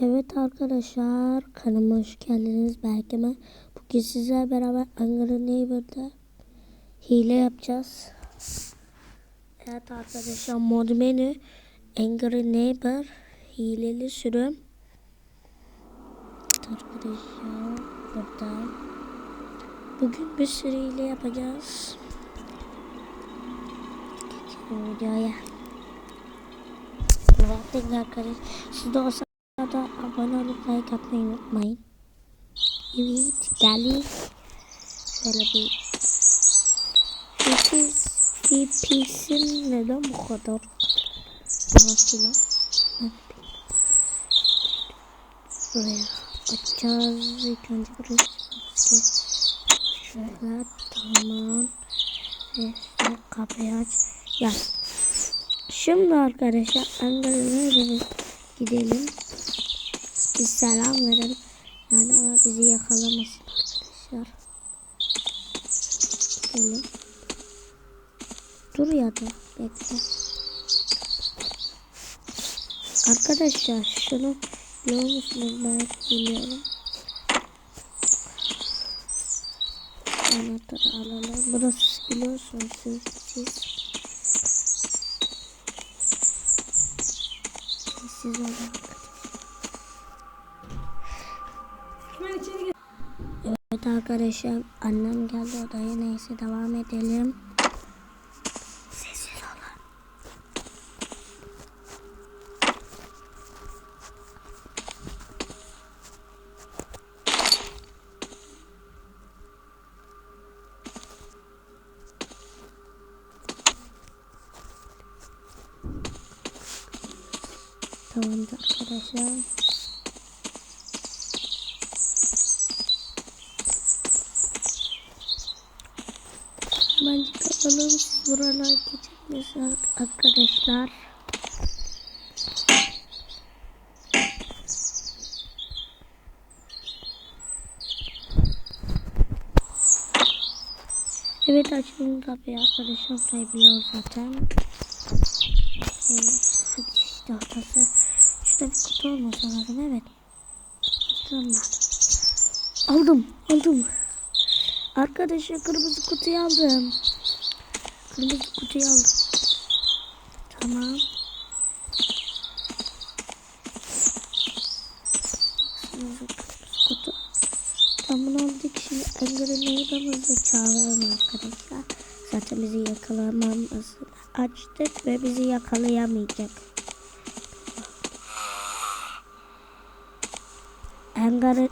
Evet arkadaşlar kanalıma hoş geldiniz. Belki ben bugün sizlerle beraber Angry Neighbor'da hile yapacağız. Evet arkadaşlar mod menü Angry Neighbor hileli sürüm. Arkadaşlar burada. Bugün bir sürü hile yapacağız. Videoya. Evet arkadaşlar siz de o sırada abone olup like atmayı unutmayın. Evet geldik. Şöyle bir Peki VP'sin neden bu kadar lan? Buraya açacağız. İlk önce buraya. Şöyle tamam. Ve işte kapıyı aç. Gel. Şimdi arkadaşlar Ankara'ya gidelim. Biz selam verelim. Yani ama bizi yakalamasın arkadaşlar. Gidelim. Dur ya da bekle. Arkadaşlar şunu biliyor musunuz ben biliyorum. Anahtarı alalım. Burası biliyorsunuz siz. siz. Sessiz olun. Evet arkadaşlar annem geldi odaya neyse devam edelim. Sessiz olun. Tamamdır arkadaşlar. Bence kapatalım. Siz buralar geçebilirsiniz arkadaşlar. Evet açtım kapıyı arkadaşlar. Burayı biliyoruz zaten. Ee, hadi işte ortası. Şurada bir kutu olması lazım evet. Tamam. Aldım aldım. Arkadaşlar kırmızı kutuyu aldım. Kırmızı kutuyu aldım. Tamam. Kırmızı kutu. Tamam aldık şimdi Angry Neighbor'ımızı çağıralım arkadaşlar. Zaten bizi yakalamamızı açtık ve bizi yakalayamayacak. Ayarla.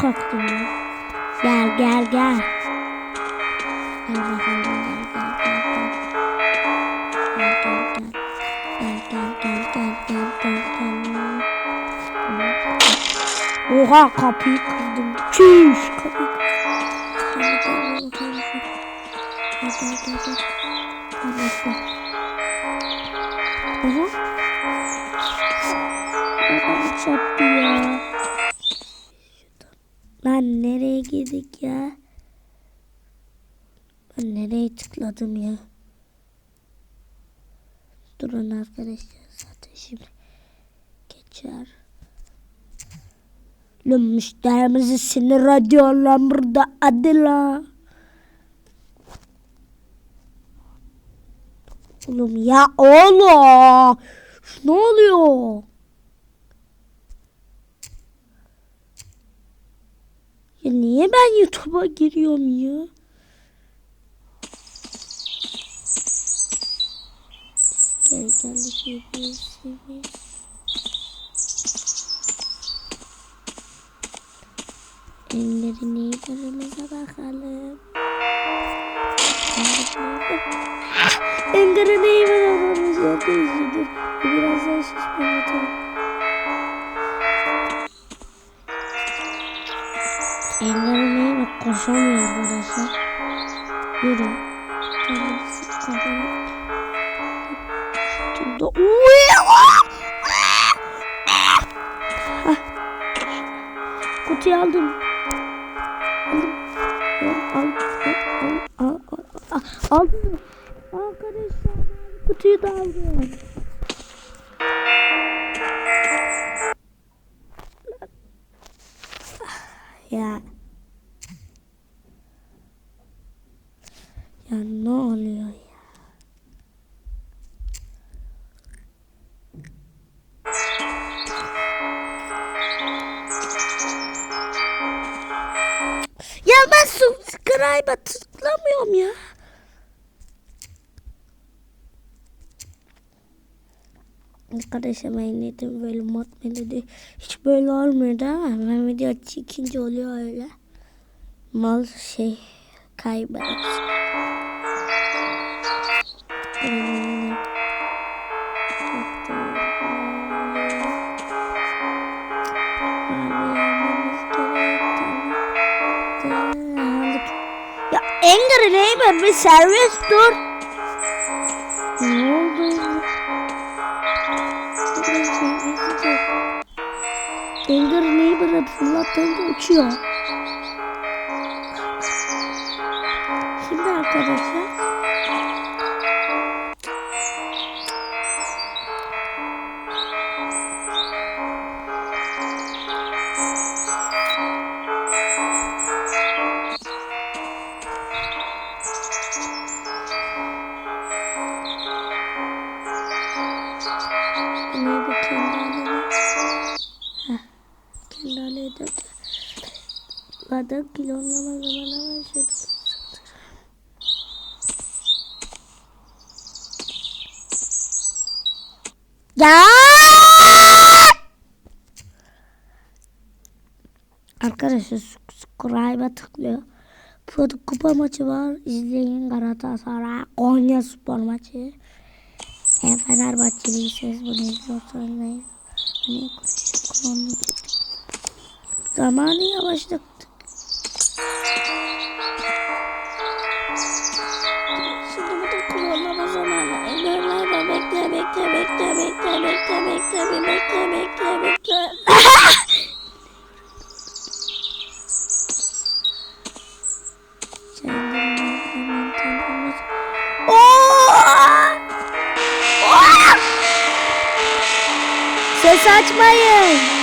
Kalktın ya? Gel gel gel. Gel bakalım gel gel gel gel. Gel gel gel. Gel gel gel gel gel gel. Oha kapıyı kırdım. Çüş kapıyı kırdım. Gel gel gel. Gel gel gel gel. Gel girdik ya? Ben nereye tıkladım ya? Durun arkadaşlar zaten şimdi geçer. Lan müşterimizi sinir ediyorlar burada hadi. Oğlum ya oğlum. Ne oluyor? Ya niye ben YouTube'a giriyorum ya? Gel gel bir. Ellerini iyilerimize bakalım. Ellerini iyi bakalım. Çok üzüldüm. Biraz daha şişman atalım. Ellerine bak koşamıyor arkadaşlar. Yürü. Kutuyu aldım. Aldım. Al, al, al, al, al, al, aldım. Arkadaşlar Kutuyu da aldım. Subscribe'a tıklamıyorum ya. Arkadaşlar ben dedim böyle mod melodi hiç böyle olmuyordu ama ben video çekince oluyor öyle. Mal şey kaybeder. Bir servis dur. Ne oldu? Angry Neighbor'ı fırlattığında uçuyor. Kadın kilonlama zamanı başladı. Ya! Arkadaşlar subscribe'a tıklıyor. Burada kupa maçı var. İzleyin Galatasaray Konya spor maçı. E, Fenerbahçeliyseniz bunu izliyorsanız? Hani kullanmayacak. Zamanı yavaşlattık. Bekle bekle bekle bekle bekle bekle bir bekle bekle bekle. Ses açmayın.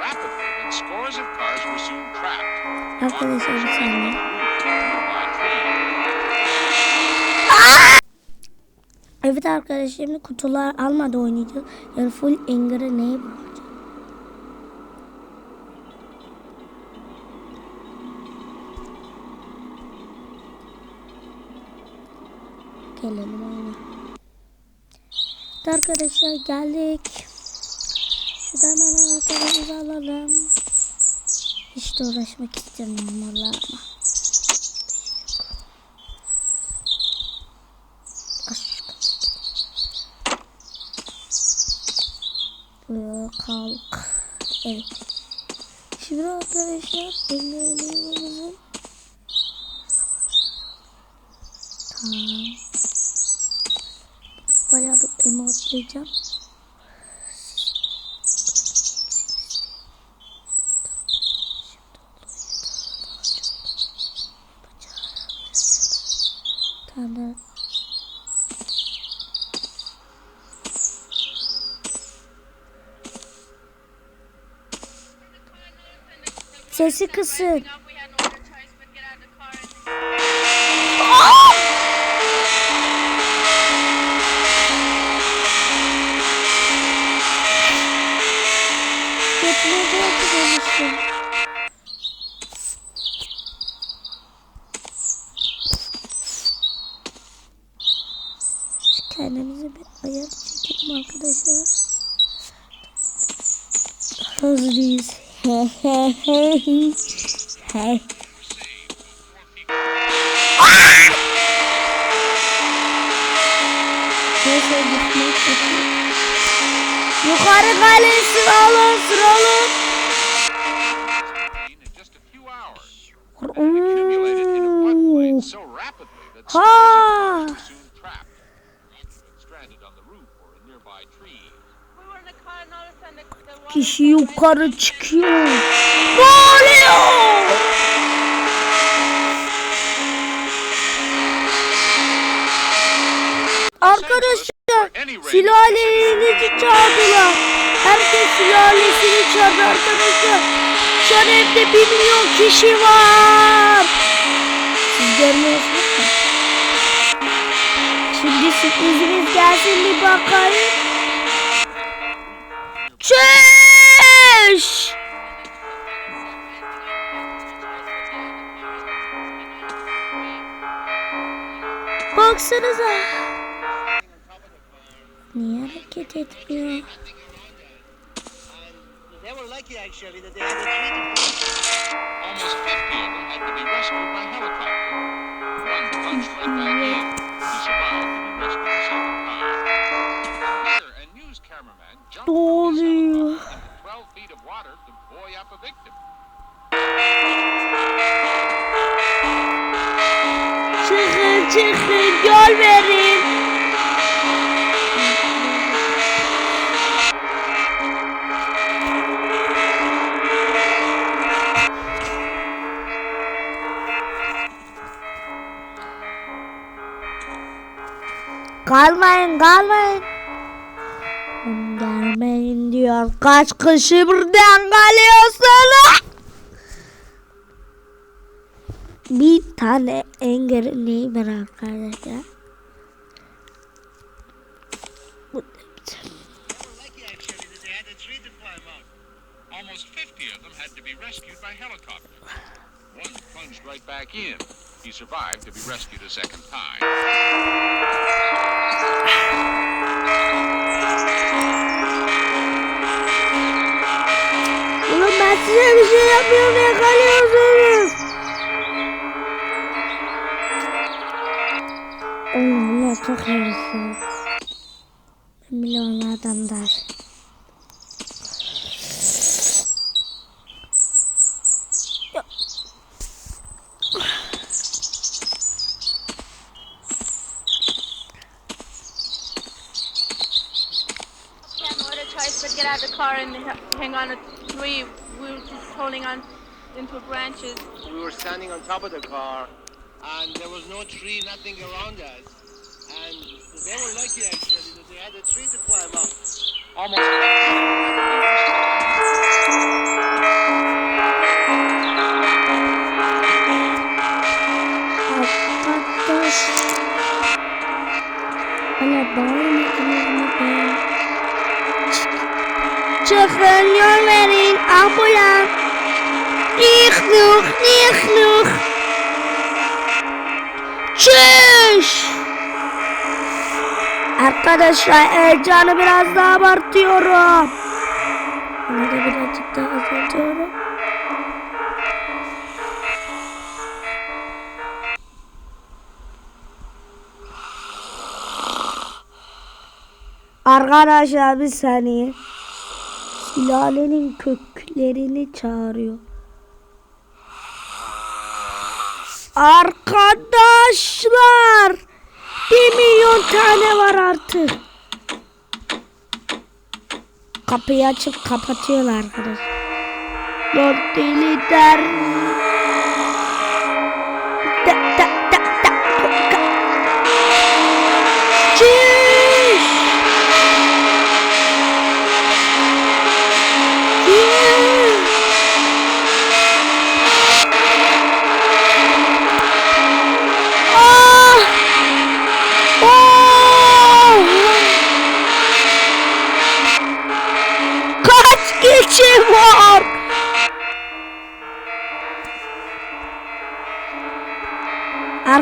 Rapidly that scores of cars were soon trapped. Arkadaşlar bir saniye. Evet arkadaşlar şimdi kutular almadı oynayacağız. Yani full Angry Neighbor olacak. Arkadaşlar geldik. Şuradan hemen anahtarımızı alalım. Hiç de uğraşmak istemiyorum valla ama. Buraya kalk. Evet. Şimdi arkadaşlar ellerimizin Tamam. Bayağı bir emotlayacağım. Tamam. Sesi kısın. Kendimize bir ayar çekelim arkadaşlar. hızlıyız. He he he he. Yukarı kale sıralım sıralım. In Kişi yukarı çıkıyor. Oluyor? Arkadaşlar sülalenizi çağırdılar. Herkes sülalesini çağırdı arkadaşlar. Şu an evde bir milyon kişi var. Siz görmüyorsunuz mu? Şimdi sürprizimiz gelsin bir bakayım. Çüş! Baksanıza. Niye hareket etmiyor? They 12 feet of water to buoy up a victim. Çıkın çıkın yol verin. Kalmayın kalmayın. Gelmeyin diyor. Kaç kişi buradan kalıyorsunuz? Bir tane engelli var arkadaşlar. Bu da bir- They were lucky actually that they had a tree to climb up. Almost 50 of them had to be rescued by helicopter. One plunged right back in. He survived to be rescued a second time. Ben size bir şey yapmıyorum yakalıyorsunuz. Onlar çok hırsız. Ben bile onlardan dar. tries to get out of the car and hang on just on into branches. We were standing on top of the car and there was no tree, nothing around us. And they were lucky actually that they had a tree to climb up. Almost 50 of them had to ambulans. Nihnuh, nihnuh. Çüş. Arkadaşlar heyecanı biraz daha abartıyorum. Bunu da birazcık daha azaltıyorum. Arkadaşlar bir saniye. Sülalenin köklerini çağırıyor. Arkadaşlar. Bir milyon tane var artık. Kapıyı açıp kapatıyorlar arkadaşlar. Dört deli der.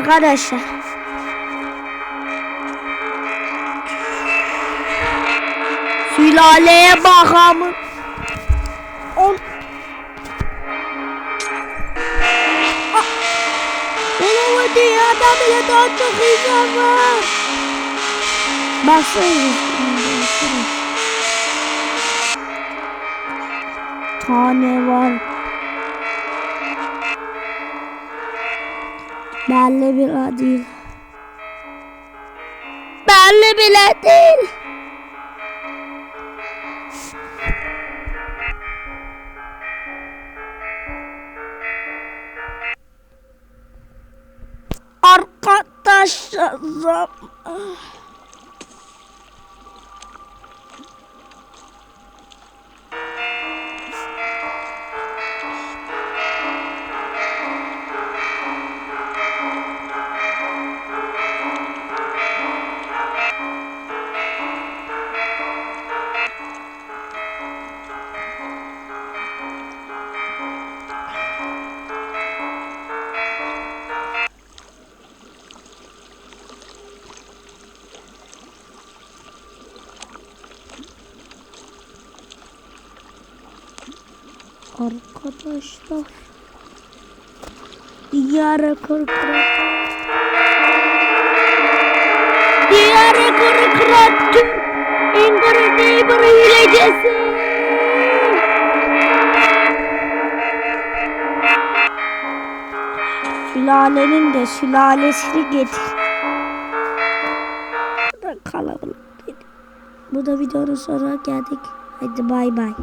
arkadaşlar. Sülaleye bakalım. On. Ah! Ulan dünyada bile daha çok insan var. Baksana. Tane var. Belli bile değil. Belli bile değil. Arkadaşlarım. Arkadaşlar. Dünya rekoru kırar. Dünya rekoru kırattım. Ingrid Neighbor hilecesi. Sülalenin de sülalesini getir. Bu da kalabalık. Bu da videonun sonuna geldik. Hadi bay bay.